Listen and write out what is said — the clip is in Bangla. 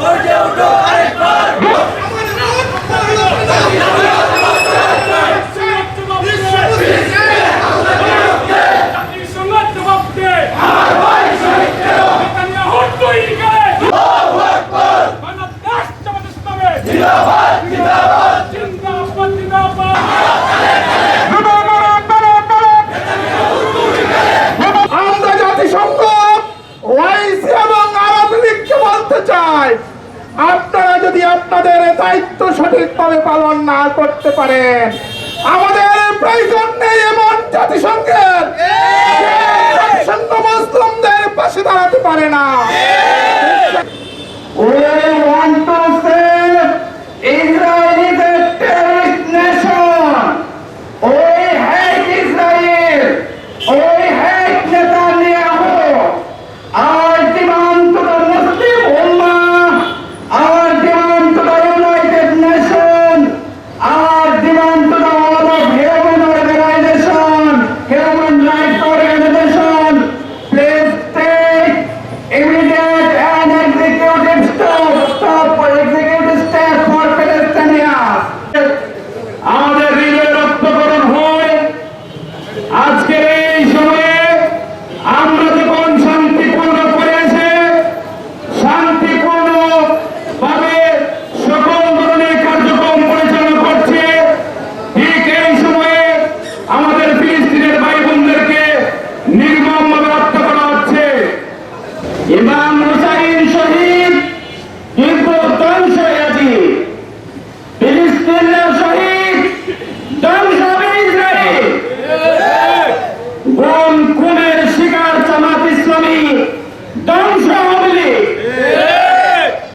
গর্জে উঠো। যদি আপনাদের দায়িত্ব সঠিকভাবে পালন না করতে পারেন আমাদের প্রয়োজন নেই এমন জাতিসংঘের। জাতিসংঘ মুসলিমদের পাশে দাঁড়াতে পারে না। ইমাম হুসাইন শহীদ দীর্ঘ ধ্বংস হয়েছি ফিলিস্তিনের শহীদ, ধ্বংস হবে ইসরায়েল গম, খুনের শিকার, জামাত ইসলামী, ধ্বংস